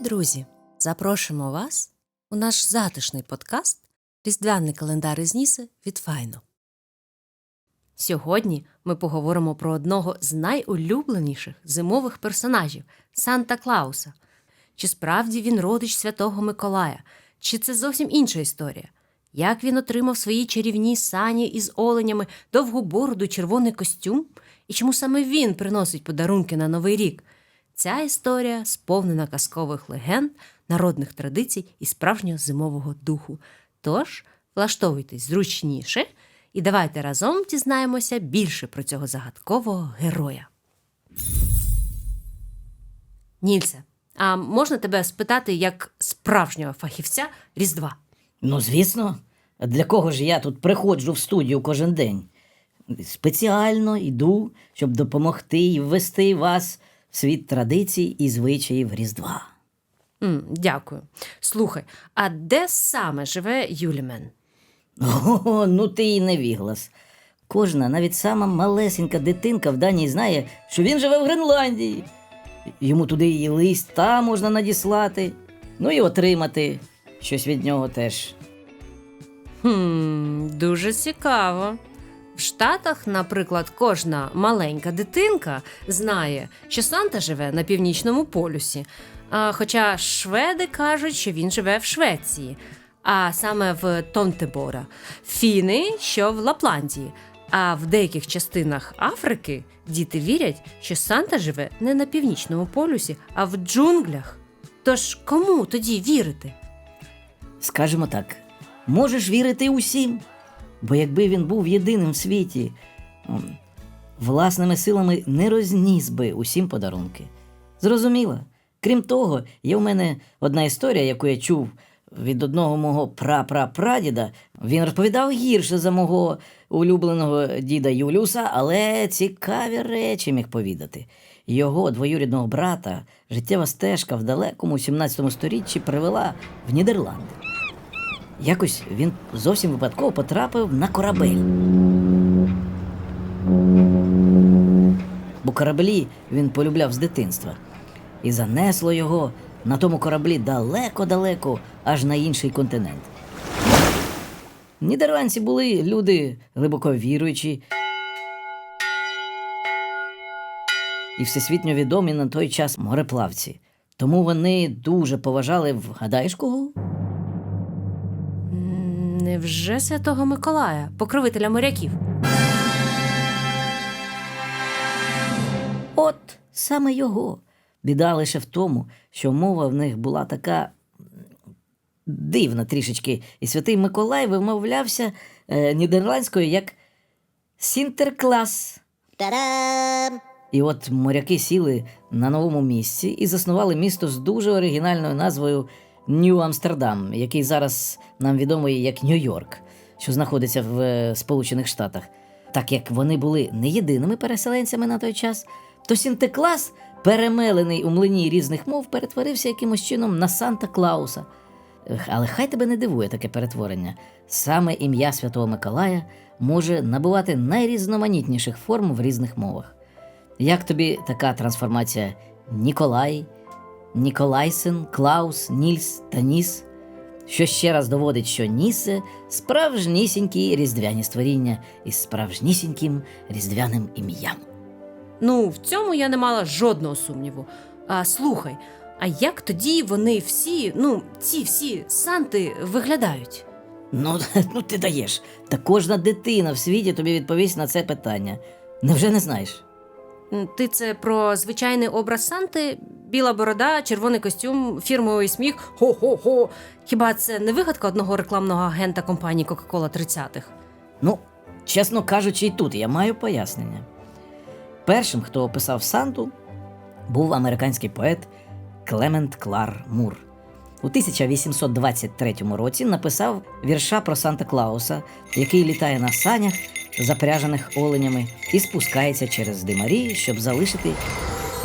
Друзі, запрошуємо вас у наш затишний подкаст Різдвяний календар із Ніси від Файно. Сьогодні ми поговоримо про одного з найулюбленіших зимових персонажів Санта Клауса. Чи справді він родич Святого Миколая, чи це зовсім інша історія? Як він отримав свої чарівні сані із оленями, довгу бороду, червоний костюм? І чому саме він приносить подарунки на Новий рік? Ця історія сповнена казкових легенд, народних традицій і справжнього зимового духу. Тож влаштовуйтесь зручніше і давайте разом дізнаємося більше про цього загадкового героя. Нільсе, а можна тебе спитати як справжнього фахівця Різдва? Ну, звісно, для кого ж я тут приходжу в студію кожен день? Спеціально йду, щоб допомогти і ввести вас світ традицій і звичаїв Різдва. М, дякую. Слухай, а де саме живе Юлімен? О, ну ти і невіглас. Кожна, навіть сама малесенька дитинка в Данії знає, що він живе в Гренландії. Йому туди і листа можна надіслати, ну і отримати щось від нього теж. Хм, дуже цікаво. Штатах, наприклад, кожна маленька дитинка знає, що Санта живе на північному полюсі. Хоча шведи кажуть, що він живе в Швеції, а саме в Тонтебора. Фіни, що в Лапландії. А в деяких частинах Африки діти вірять, що Санта живе не на північному полюсі, а в джунглях. Тож кому тоді вірити? Скажемо так, можеш вірити усім, бо якби він був єдиним в світі, власними силами не розніс би усім подарунки. Зрозуміло. Крім того, є в мене одна історія, яку я чув від одного мого прапрапрадіда. Він розповідав гірше за мого улюбленого діда Юліуса, але цікаві речі міг повідати. Його двоюрідного брата життєва стежка в далекому 17 сторіччі привела в Нідерланди. Якось він зовсім випадково потрапив на корабель. Бо кораблі він полюбляв з дитинства. І занесло його на тому кораблі далеко-далеко, аж на інший континент. Нідерландці були люди глибоко віруючі і всесвітньо відомі на той час мореплавці. Тому вони дуже поважали вгадаєш кого? Невже Святого Миколая, покровителя моряків? От саме його. Біда лише в тому, що мова в них була така дивна трішечки, і святий Миколай вимовлявся е, нідерландською як Сінтерклас. Та-дам! І от моряки сіли на новому місці і заснували місто з дуже оригінальною назвою Нью-Амстердам, який зараз нам відомий як Нью-Йорк, що знаходиться в е, Сполучених Штатах. Так як вони були не єдиними переселенцями на той час, то Сінтеклас, перемелений у млині різних мов, перетворився якимось чином на Санта Клауса. Але хай тебе не дивує таке перетворення. Саме ім'я Святого Миколая може набувати найрізноманітніших форм в різних мовах. Як тобі така трансформація Ніколай, Ніколайсен, Клаус, Нільс та Ніс? Що ще раз доводить, що Нісе справжнісінькі різдвяні створіння із справжнісіньким різдвяним ім'ям. Ну, в цьому я не мала жодного сумніву. А слухай, а як тоді вони всі, ну, ці всі санти виглядають? Ну, ну ти даєш. Та кожна дитина в світі тобі відповість на це питання. Невже не знаєш? Ти це про звичайний образ Санти, біла борода, червоний костюм, фірмовий сміх. Хо-хо-хо. Хіба це не вигадка одного рекламного агента компанії Coca-Cola 30-х? Ну, чесно кажучи, і тут я маю пояснення. Першим, хто описав Санту, був американський поет Клемент Клар Мур. У 1823 році написав вірша про Санта Клауса, який літає на санях, запряжених оленями, і спускається з димарі, щоб залишити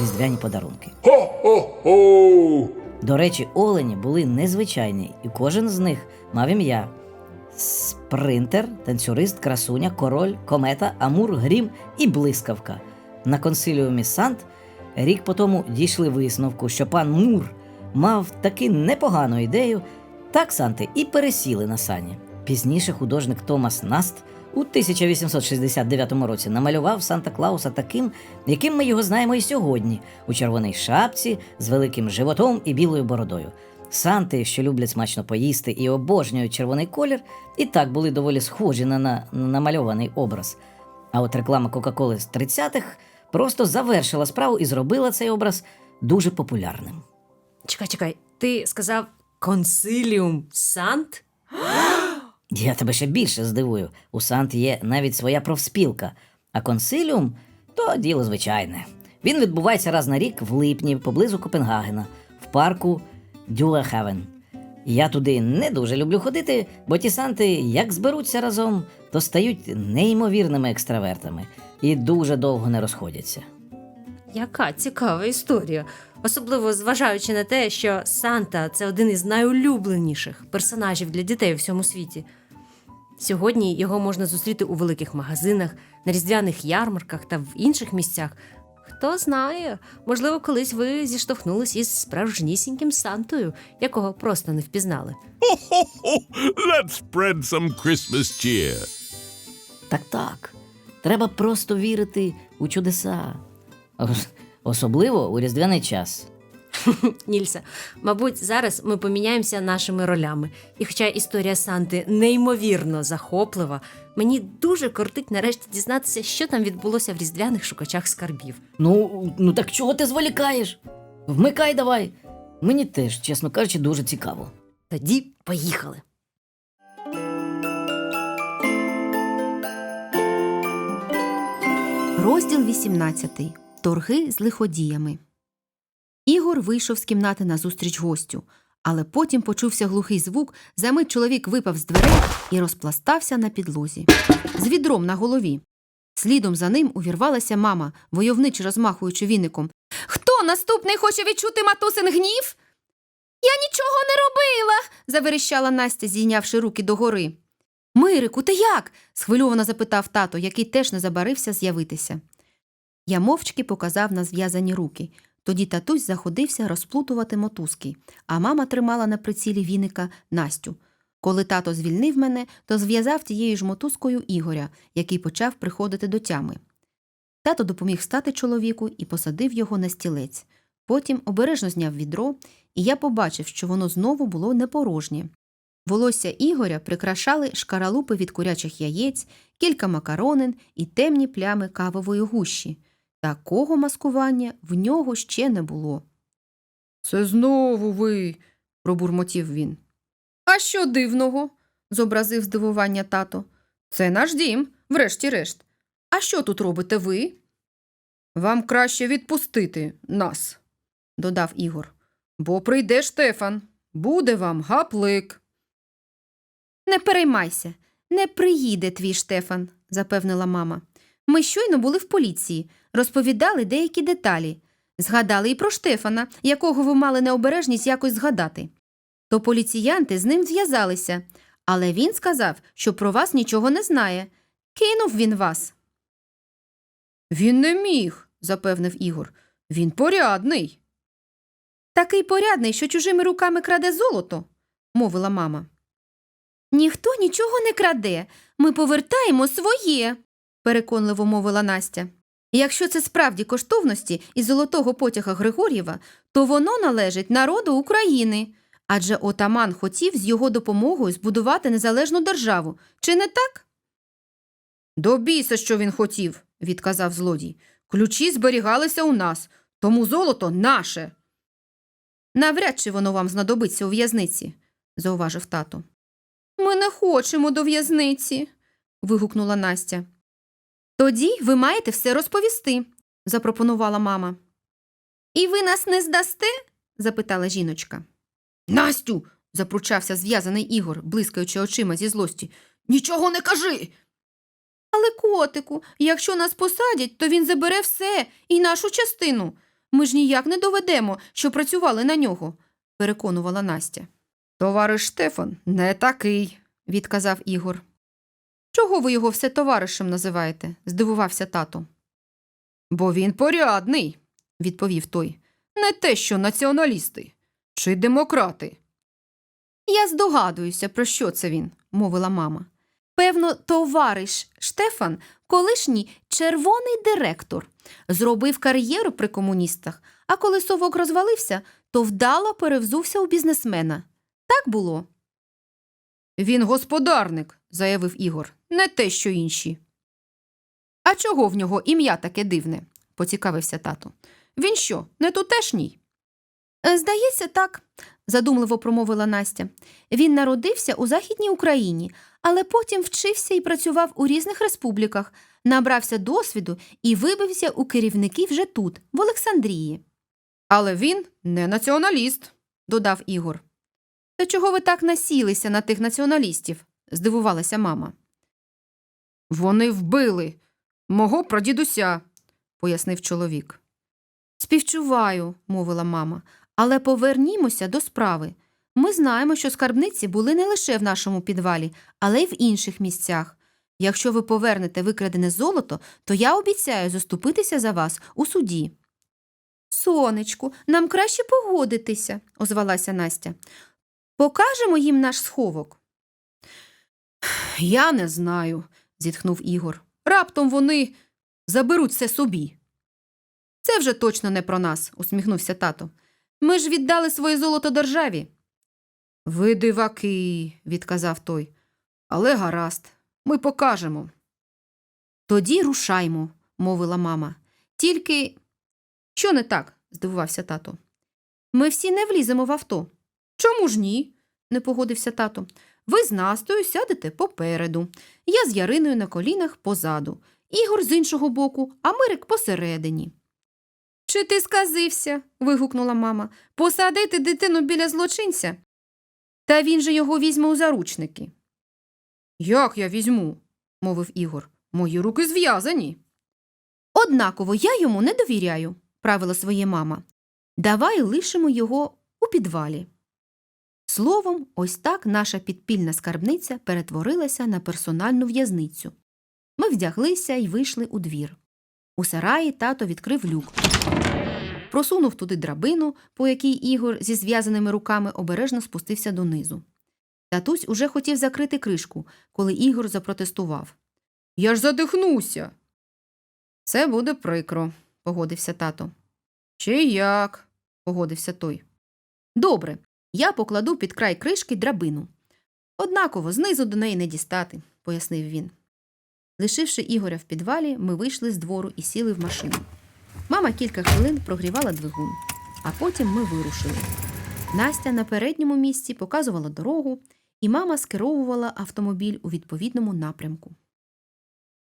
різдвяні подарунки. Хо-хо-хо! До речі, олені були незвичайні, і кожен з них мав ім'я: спринтер, танцюрист, красуня, король, комета, амур, грім і блискавка. На консиліумі Сант рік по тому дійшли висновку, що пан Мур мав таки непогану ідею, так Санти і пересіли на сані. Пізніше художник Томас Наст у 1869 році намалював Санта Клауса таким, яким ми його знаємо і сьогодні, у червоній шапці з великим животом і білою бородою. Санти, що люблять смачно поїсти і обожнюють червоний колір, і так були доволі схожі на, на на намальований образ. А от реклама Кока-Коли з 30-х просто завершила справу і зробила цей образ дуже популярним. Чекай, чекай, ти сказав консиліум Сант? Я тебе ще більше здивую. У Сант є навіть своя профспілка, а консиліум то діло звичайне. Він відбувається раз на рік в липні поблизу Копенгагена, в парку Дюлехевен. Я туди не дуже люблю ходити, бо ті санти, як зберуться разом, то стають неймовірними екстравертами і дуже довго не розходяться. Яка цікава історія, особливо зважаючи на те, що Санта це один із найулюбленіших персонажів для дітей у всьому світі. Сьогодні його можна зустріти у великих магазинах, на різдвяних ярмарках та в інших місцях. Хто знає, можливо, колись ви зіштовхнулись із справжнісіньким Сантою, якого просто не впізнали. Let's spread some Christmas cheer. Так так. Треба просто вірити у чудеса. Ос- Особливо у різдвяний час. Нільса, мабуть, зараз ми поміняємося нашими ролями. І хоча історія Санти неймовірно захоплива, мені дуже кортить нарешті дізнатися, що там відбулося в різдвяних шукачах скарбів. Ну, ну так чого ти зволікаєш? Вмикай давай. Мені теж, чесно кажучи, дуже цікаво. Тоді поїхали. Розділ 18. Торги з лиходіями. Ігор вийшов з кімнати назустріч гостю, але потім почувся глухий звук, замить чоловік випав з дверей і розпластався на підлозі. З відром на голові. Слідом за ним увірвалася мама, войовниче розмахуючи віником. Хто наступний хоче відчути матусин гнів? Я нічого не робила. заверещала Настя, зійнявши руки догори. Мирику, ти як? схвильовано запитав тато, який теж не забарився з'явитися. Я мовчки показав на зв'язані руки. Тоді татусь заходився розплутувати мотузки, а мама тримала на прицілі віника Настю. Коли тато звільнив мене, то зв'язав тією ж мотузкою Ігоря, який почав приходити до тями. Тато допоміг стати чоловіку і посадив його на стілець. Потім обережно зняв відро, і я побачив, що воно знову було непорожнє. Волосся Ігоря прикрашали шкаралупи від курячих яєць, кілька макаронин і темні плями кавової гущі. Такого маскування в нього ще не було. Це знову ви, пробурмотів він. А що дивного? зобразив здивування тато. Це наш дім, врешті-решт. А що тут робите ви? Вам краще відпустити нас, додав Ігор. Бо прийде Штефан. Буде вам гаплик. Не переймайся, не приїде твій Штефан, запевнила мама. Ми щойно були в поліції, розповідали деякі деталі. Згадали і про Штефана, якого ви мали необережність якось згадати. То поліціянти з ним зв'язалися, але він сказав, що про вас нічого не знає. Кинув він вас. Він не міг, запевнив Ігор. Він порядний. Такий порядний, що чужими руками краде золото, мовила мама. Ніхто нічого не краде. Ми повертаємо своє, переконливо мовила Настя. Якщо це справді коштовності і золотого потяга Григор'єва, то воно належить народу України. Адже отаман хотів з його допомогою збудувати незалежну державу. Чи не так? До біса, що він хотів, відказав злодій. Ключі зберігалися у нас, тому золото наше. Навряд чи воно вам знадобиться у в'язниці, зауважив тато. Ми не хочемо до в'язниці. вигукнула Настя. Тоді ви маєте все розповісти, запропонувала мама. І ви нас не здасте? запитала жіночка. Настю. запручався зв'язаний Ігор, блискаючи очима зі злості. Нічого не кажи. Але, котику, якщо нас посадять, то він забере все і нашу частину. Ми ж ніяк не доведемо, що працювали на нього, переконувала Настя. Товариш Штефан не такий, відказав Ігор. Чого ви його все товаришем називаєте? здивувався тато. Бо він порядний, відповів той. Не те, що націоналісти. Чи демократи? Я здогадуюся, про що це він, мовила мама. Певно, товариш Штефан, колишній червоний директор, зробив кар'єру при комуністах, а коли совок розвалився, то вдало перевзувся у бізнесмена. Так було. Він господарник, заявив Ігор, не те, що інші. А чого в нього ім'я таке дивне? поцікавився тато. Він що, не тутешній? «Е, Здається, так, задумливо промовила Настя. Він народився у Західній Україні, але потім вчився і працював у різних республіках, набрався досвіду і вибився у керівники вже тут, в Олександрії. Але він не націоналіст, додав Ігор. Та чого ви так насілися на тих націоналістів? здивувалася мама. Вони вбили мого прадідуся, пояснив чоловік. Співчуваю, мовила мама, але повернімося до справи. Ми знаємо, що скарбниці були не лише в нашому підвалі, але й в інших місцях. Якщо ви повернете викрадене золото, то я обіцяю заступитися за вас у суді. Сонечку, нам краще погодитися, озвалася Настя. Покажемо їм наш сховок. Я не знаю, зітхнув Ігор. Раптом вони заберуть все собі. Це вже точно не про нас, усміхнувся тато. Ми ж віддали своє золото державі. Ви диваки, відказав той. Але гаразд, ми покажемо. Тоді рушаймо, мовила мама. Тільки. Що не так? здивувався тато. Ми всі не вліземо в авто. Чому ж ні? не погодився тато. Ви з Настою сядете попереду. Я з Яриною на колінах позаду, Ігор з іншого боку, а Мирик посередині. Чи ти сказився? вигукнула мама. Посадити дитину біля злочинця? Та він же його візьме у заручники. Як я візьму? мовив Ігор. Мої руки зв'язані. Однаково я йому не довіряю, правила своє мама. Давай лишимо його у підвалі. Словом, ось так наша підпільна скарбниця перетворилася на персональну в'язницю. Ми вдяглися і вийшли у двір. У сараї тато відкрив люк. Просунув туди драбину, по якій Ігор зі зв'язаними руками обережно спустився донизу. Татусь уже хотів закрити кришку, коли Ігор запротестував. Я ж задихнуся. Це буде прикро, погодився тато. Чи як? погодився той. Добре, я покладу під край кришки драбину. Однаково знизу до неї не дістати, пояснив він. Лишивши Ігоря в підвалі, ми вийшли з двору і сіли в машину. Мама кілька хвилин прогрівала двигун, а потім ми вирушили. Настя на передньому місці показувала дорогу, і мама скеровувала автомобіль у відповідному напрямку.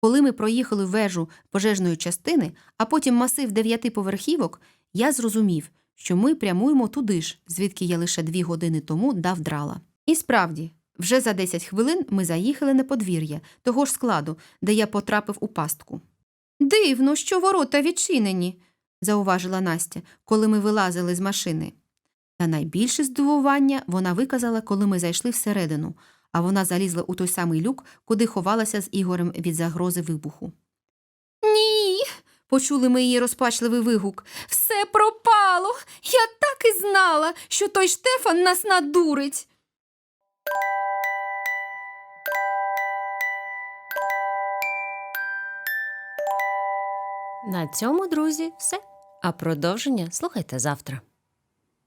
Коли ми проїхали вежу пожежної частини, а потім масив дев'яти поверхівок, я зрозумів, що ми прямуємо туди ж, звідки я лише дві години тому дав драла. І справді, вже за 10 хвилин ми заїхали на подвір'я того ж складу, де я потрапив у пастку. Дивно, що ворота відчинені, зауважила Настя, коли ми вилазили з машини. Та найбільше здивування вона виказала, коли ми зайшли всередину, а вона залізла у той самий люк, куди ховалася з Ігорем від загрози вибуху. Ні. Почули ми її розпачливий вигук. Все пропало. Я так і знала, що той Штефан нас надурить. На цьому, друзі, все. А продовження слухайте завтра.